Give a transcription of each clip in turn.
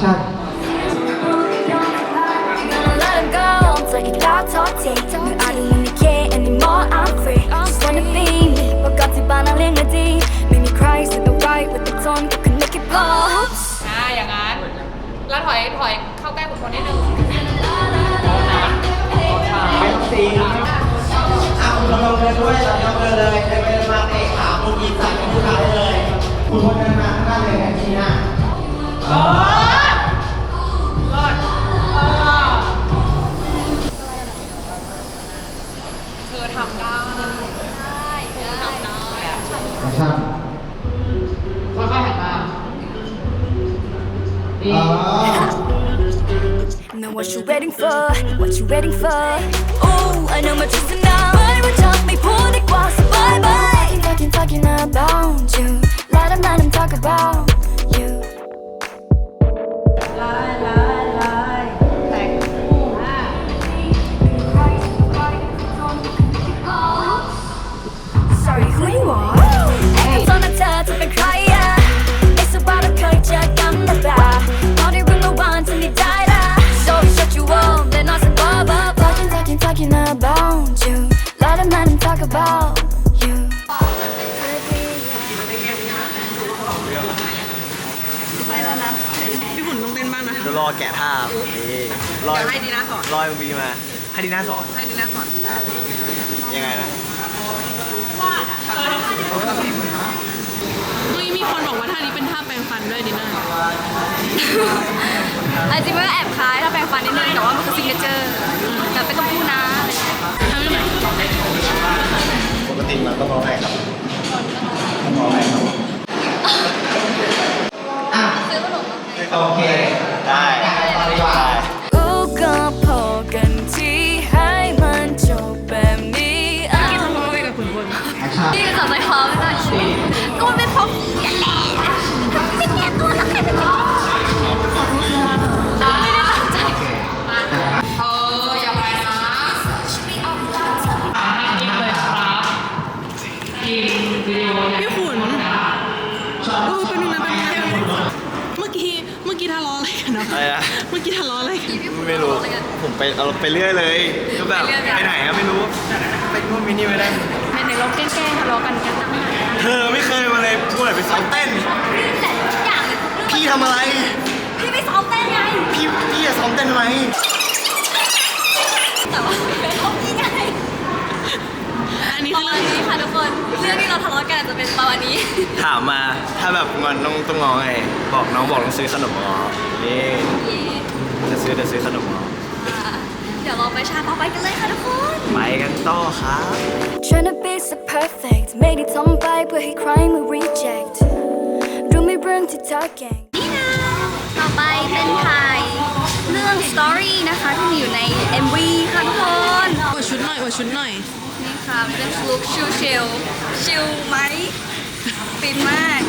ชั่น Gonna let him go until you got talking. I don't wanna care anymore. I'm free. Just wanna be me. But got to ban a lingadi. Make me cry, sit the right with the tone. You can make it pop. อ่าอย่างนั้น แล้วถอยถอยเข้าใกล้ขุนพลนิดนึงไม่ต้องซีอะคุณลงเดินด้วยลองเดินเลยเดินไปเดินมาเตะขาคุณยิงใส่กับผู้ชายได้เลย คุณคนเดินมาข้างหน้าเลยแอนทีน่า อ๋อ Know what you waiting for? What you waiting for? Oh, I know my truth now. I will talk me pull it was bye bye. Talking, talking, talking about you. Let him, let him talk about him let him talk about you พี่หุ่นต้องเต้นบ้างนะเดี๋ยวรอแกะท่าครับนี่รอเดี๋ยวให้ดีน่าสอน รอยวีมาให้ดีน่าสอนให้ดีน่าสอนยังไงนะเมื่อกี้มีคนบอกว่าท่านี้เป็นท่าแปรงฟันด้วยดิน่าอาจริงๆมันก็แอบคล้ายถ้าแปลงฟันนิดนึงแต่ว่ามันคือซิกเนเจอร์ ปกติมันต้องร้องไงครับต้องร้องไงครับโอเค ได้ ไม่รู้ ผมไปเอาไปเรื่อยเลยก็แบบไปไหนก็ไม่รู้ไปนู่นไปนี่ไม่ได้ในในเราแกล้งๆทะเลาะกันกันตั้งนานเธอไม่เคยมาเลยพูดอะไรไปซ้อมเต้น แต่ทุกอย่างเลยทุกเรื่องพี่ทำอะไร พี่ไม่ซ้อมเต้นไง พี่พี่จะซ้อมเต้นทำไมแต่ว่าเป็นเขาพี่ไงอันนี้ปคืระอมาณนี้ค่ะทุกคน เรื่องที่เราทะเลาะกันอาจจะเป็นประมาณนี้ ถามมาถ้าแบบมันต้องต้องงอไง บอกน้องบอกต้องซื้อขนมงอนี่ จะซื้อจะซื้อขนมงอเดี๋ยวเราไปชาต่อไปกันเลยค่ะทุกคน ไปกันต่อครับ Tryna be so perfect ไม่ได้ทำไปเพื่อให้ใครมา reject รู้ไม่เรื่องที่เธอเก่งนี่นะต่อไปเป็นถ่ายเรื่อง story นะคะที่มีอยู่ใน MV ค่ะทุกคนอวดชุดหน่อยอวดชุดหน่อย นี่ค่ะเป็นลุคชิลชิลชิลไหมฟินมาก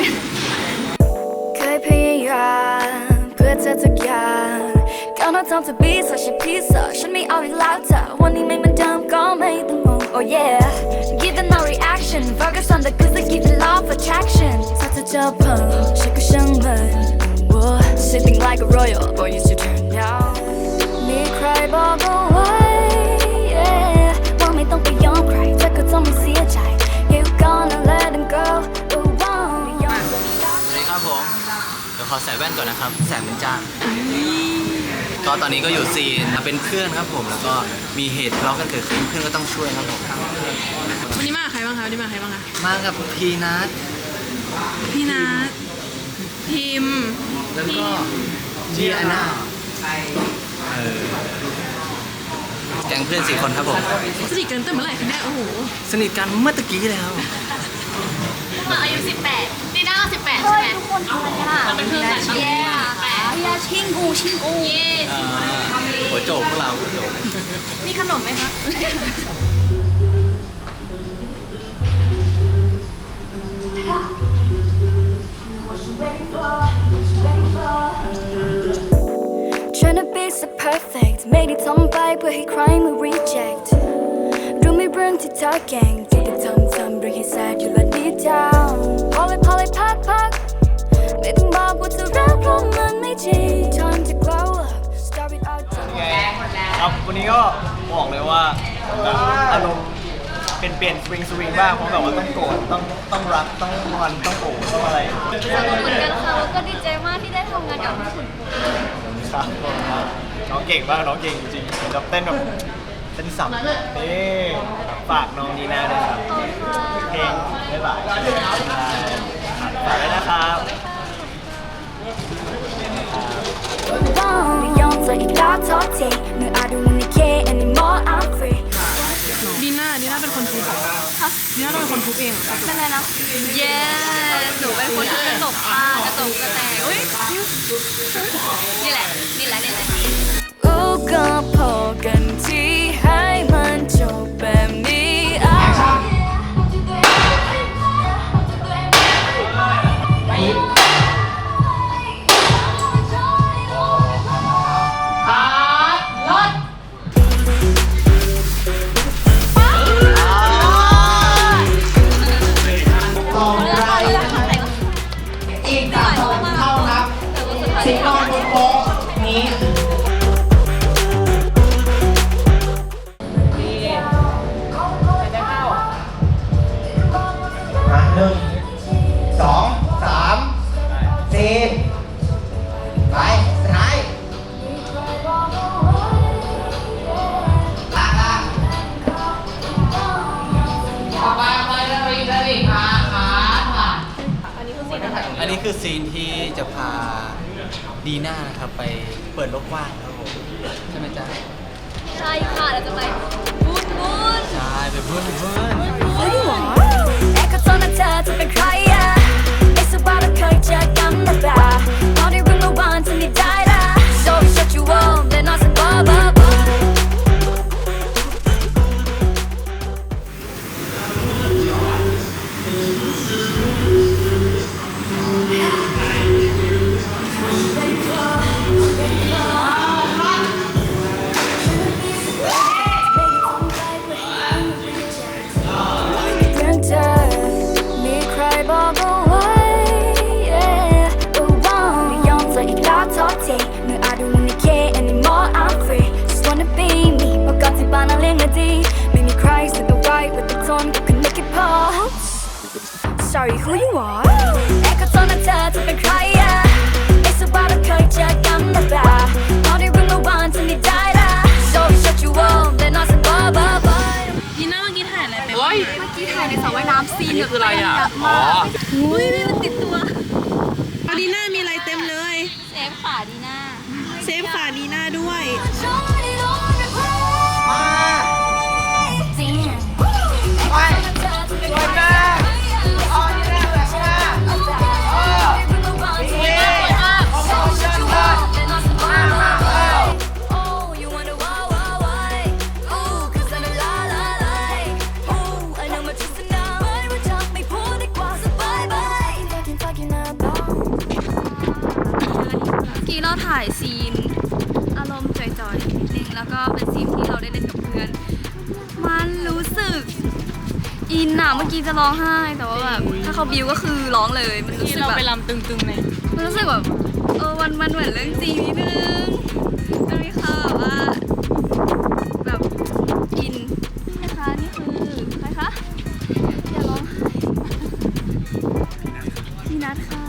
เคยพยายามเพื่อเธอทุกอย่าง ก้าวหน้าทำจะบีสฉันพีสฉันไม่เอาอีกแล้วเธอวันนี้ไม่เหมือนเดิมก็ไม่ต้องงง oh yeah give them no reaction focus on the good that give the love attraction ถ้าเธอเจอเพิ่มฉันก็ช่างมัน Whoa, sitting like a royal boy used to turn down มีใครบอกเอาไว้ yeah ว่าไม่ต้องไปยอมใครเธอก็ต้องไม่เสียใจ You gonna let them go oh, won't ไม่ยอมสวัสดีครับผม เดี๋ยวขอใส่แว่นก่อนนะครับ แสงเป็นจ้าง ก็ตอนนี้ก็อยู่ซีนเป็นเพื่อนครับผมแล้วก็มีเหตุทะเลาะกันเกิดขึ้นเพื่อนก็ต้องช่วยครับผมวันนี้มากับใครบ้างคะวันนี้มากับใครบ้างคะมากับพีนัทพี่นัทพิมพ์แล้วก็จีอาน่าเออแก๊งเพื่อนสี่คนครับผมสนิทกันตั้งเมื่อไหร่คะเนี่ยโอ้โหสนิทกันเมื่อตะกี้แล้วเราอายุ18ดีน่าก็18 ใช่ไหมทุกคนอะไรกันอะเราเป็นเพื่อนกันเย้ เย้ชิงกูชิงกูเย้อ่าหัวโจกพวกเราหัวโจกมีขนมไหมคะ Tryna be so perfect ไม่ได้ทำไปเพื่อให้ใครมา reject รู้ไม่เรื่องที่เธอเก่ง ครับวันนี้ก็บอกเลยว่าแบบอารมณ์เปลี่ยนเปลี่ยนสวิงสวิงบ้างเพราะแบบว่าต้องโกรธต้องต้องรักต้องงอนต้องโกรธต้องอะไรเหมือนกันค่ะแล้วก็ดีใจมากที่ได้ทำงานกับพี่ขุนครับน้องเก่งมากน้องเก่งจริงๆแบบเต้นแบบเต้นสับนี่ฝากน้องนีน่าด้วยครับเพลงบ๊ายบายฝากด้วยนะครับ Beyond so you got to take. No, I don't wanna care anymore. I'm free. ดีน่าดีน่าเป็นคนทุบดีน่าเป็นคนทุบเองเหรอเป็นไรนะเย้หนูเป็นคนที่กระจกค่ะกระจกกระแตกอุ้ยนี่แหละ นี่แหละ นี่แหละอู้ก็พอกันที่ให้มันจบแบบนี้ คือซีนที่จะพาดีน่านะครับไปเปิดโลกกว้างครับผมใช่ไหมจ๊ะ ใช่ค่ะเราจะไปพูดพูดใช่ไปเพื่อนเพื่อน Sorry who you are น้ำซีนแบบคืออะไรอะมากอุ้ยนี่มันติดตัวเอาดีน่ามีอะไรเต็มเลย เซฟขาดีน่า เซฟขาดีน่าด้วย อินอะเมื่อกี้จะร้องไห้แต่ว่าแบบถ้าเขาบิวก็คือร้องเลยมันรู้ที่สึกเราแบไปบลำตึงๆในมันรู้สึกแบบเออวันมันเหมือนเรื่องจริงนิดนึงมันมีค่ะแบบว่าแบบอินนี่นะคะนี่คือใครคะอย่าร้องไห้พี่นัทค่ะ